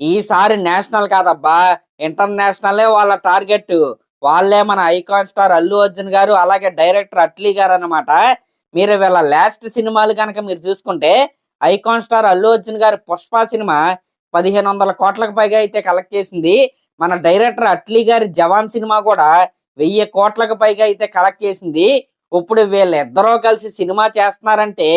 ఈసారి నేషనల్ కాదబ్బా ఇంటర్నేషనలే వాళ్ళ టార్గెట్. వాళ్ళే మన ఐకాన్ స్టార్ అల్లు అర్జున్ గారు అలాగే డైరెక్టర్ అట్లీ గారు అన్నమాట. మీరు వీళ్ళ లాస్ట్ సినిమాలు కనుక మీరు చూసుకుంటే ఐకాన్ స్టార్ అల్లు అర్జున్ గారి పుష్ప సినిమా పదిహేను వందల కోట్లకు పైగా అయితే కలెక్ట్ చేసింది. మన డైరెక్టర్ అట్లీ గారి జవాన్ సినిమా కూడా వెయ్యి కోట్లకు పైగా అయితే కలెక్ట్ చేసింది. ఇప్పుడు వీళ్ళిద్దరూ కలిసి సినిమా చేస్తున్నారంటే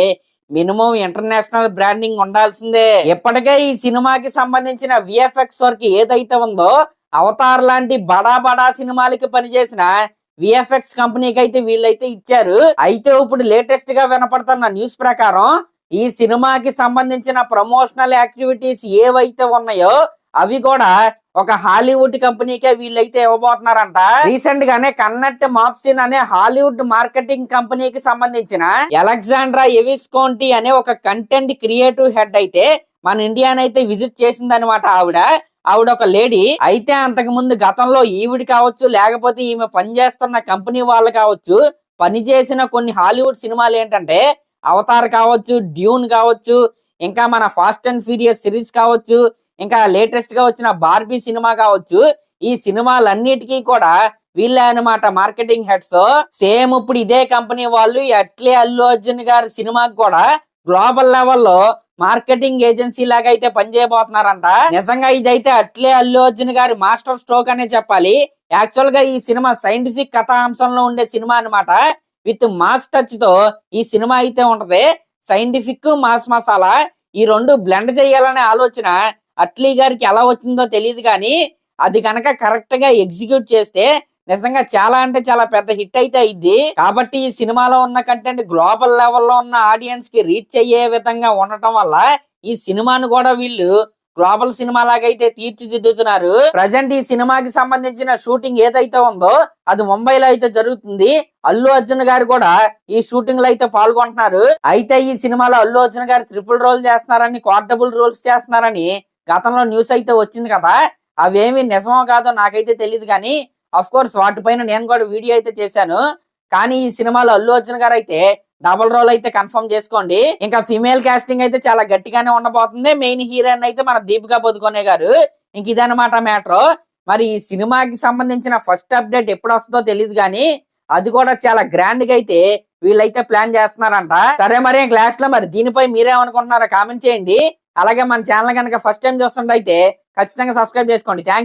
మినిమం ఇంటర్నేషనల్ బ్రాండింగ్ ఉండాల్సిందే. ఇప్పటికే ఈ సినిమాకి సంబంధించిన విఎఫ్ఎక్స్ వర్క్ ఏదైతే ఉందో అవతార్ లాంటి బడా బడా సినిమాలకి పనిచేసిన విఎఫ్ఎక్స్ కంపెనీకి అయితే వీళ్ళైతే ఇచ్చారు. అయితే ఇప్పుడు లేటెస్ట్గా వినపడుతున్న న్యూస్ ప్రకారం ఈ సినిమాకి సంబంధించిన ప్రమోషనల్ యాక్టివిటీస్ ఏవైతే ఉన్నాయో అవి కూడా ఒక హాలీవుడ్ కంపెనీకే వీళ్ళైతే ఇవ్వబోతున్నారంట. రీసెంట్ గానే కన్నట్ మాప్సిన్ అనే హాలీవుడ్ మార్కెటింగ్ కంపెనీకి సంబంధించిన అలెగ్జాండ్రా ఎవిస్కోంటి అనే ఒక కంటెంట్ క్రియేటివ్ హెడ్ అయితే మన ఇండియానైతే విజిట్ చేసింది అనమాట ఆవిడ. ఆవిడ ఒక లేడీ అయితే అంతకు ముందు గతంలో ఈవిడ కావచ్చు లేకపోతే ఈమె పనిచేస్తున్న కంపెనీ వాళ్ళు కావచ్చు పనిచేసిన కొన్ని హాలీవుడ్ సినిమాలు ఏంటంటే అవతార్ కావచ్చు డ్యూన్ కావచ్చు ఇంకా మన ఫాస్ట్ అండ్ ఫ్యూరియస్ సిరీస్ కావచ్చు ఇంకా లేటెస్ట్గా వచ్చిన బార్బీ సినిమా కావచ్చు ఈ సినిమాలన్నిటికీ కూడా వీళ్ళే అనమాట మార్కెటింగ్ హెడ్స్ సేమ్ ఇప్పుడు ఇదే కంపెనీ వాళ్ళు అట్లే అల్లు అర్జున్ గారి సినిమాకి కూడా గ్లోబల్ లెవెల్లో మార్కెటింగ్ ఏజెన్సీ లాగా అయితే పనిచేయబోతున్నారంట. నిజంగా ఇదైతే అట్లే అల్లు అర్జున్ గారి మాస్టర్ స్ట్రోక్ అనే చెప్పాలి. యాక్చువల్గా ఈ సినిమా సైంటిఫిక్ కథాంశంలో ఉండే సినిమా అన్నమాట. విత్ మాస్ టచ్తో ఈ సినిమా అయితే ఉంటది. సైంటిఫిక్ మాస్ మసాలా ఈ రెండు బ్లెండ్ చేయాలనే ఆలోచన అట్లీ గారికి ఎలా వచ్చిందో తెలియదు కానీ అది కనుక కరెక్ట్గా ఎగ్జిక్యూట్ చేస్తే నిజంగా చాలా అంటే చాలా పెద్ద హిట్ అయితే అయింది కాబట్టి ఈ సినిమాలో ఉన్న కంటెంట్ గ్లోబల్ లెవెల్లో ఉన్న ఆడియన్స్కి రీచ్ అయ్యే విధంగా ఉండటం వల్ల ఈ సినిమాను కూడా వీళ్ళు గ్లోబల్ సినిమా లాగా అయితే తీర్చిదిద్దుతున్నారు. ప్రజెంట్ ఈ సినిమాకి సంబంధించిన షూటింగ్ ఏదైతే ఉందో అది ముంబైలో అయితే జరుగుతుంది. అల్లు అర్జున్ గారు కూడా ఈ షూటింగ్లో అయితే పాల్గొంటున్నారు. అయితే ఈ సినిమాలో అల్లు అర్జున్ గారు ట్రిపుల్ రోల్ చేస్తున్నారని క్వార్టబుల్ రోల్స్ చేస్తున్నారని గతంలో న్యూస్ అయితే వచ్చింది కదా అవేమి నిజమో కాదో నాకైతే తెలియదు కానీ అఫ్ కోర్స్ వాటిపైన నేను కూడా వీడియో అయితే చేశాను. కానీ ఈ సినిమాలో అల్లు అర్జున్ గారు అయితే డబుల్ రోల్ అయితే కన్ఫర్మ్ చేసుకోండి. ఇంకా ఫిమేల్ కాస్టింగ్ అయితే చాలా గట్టిగానే ఉండబోతుంది. మెయిన్ హీరోయిన్ అయితే మన దీపికా పదుకొనే గారు. ఇంక ఇదనమాట మ్యాటర్ మరి ఈ సినిమాకి సంబంధించిన ఫస్ట్ అప్డేట్ ఎప్పుడు వస్తుందో తెలియదు కానీ అది కూడా చాలా గ్రాండ్గా అయితే వీళ్ళైతే ప్లాన్ చేస్తున్నారంట. సరే మరి క్లాస్లో మరి దీనిపై మీరేమనుకుంటున్నారో కామెంట్ చేయండి. అలాగే మన ఛానల్ కనుక ఫస్ట్ టైం చూస్తుంటే ఖచ్చితంగా సబ్స్క్రైబ్ చేసుకోండి. థ్యాంక్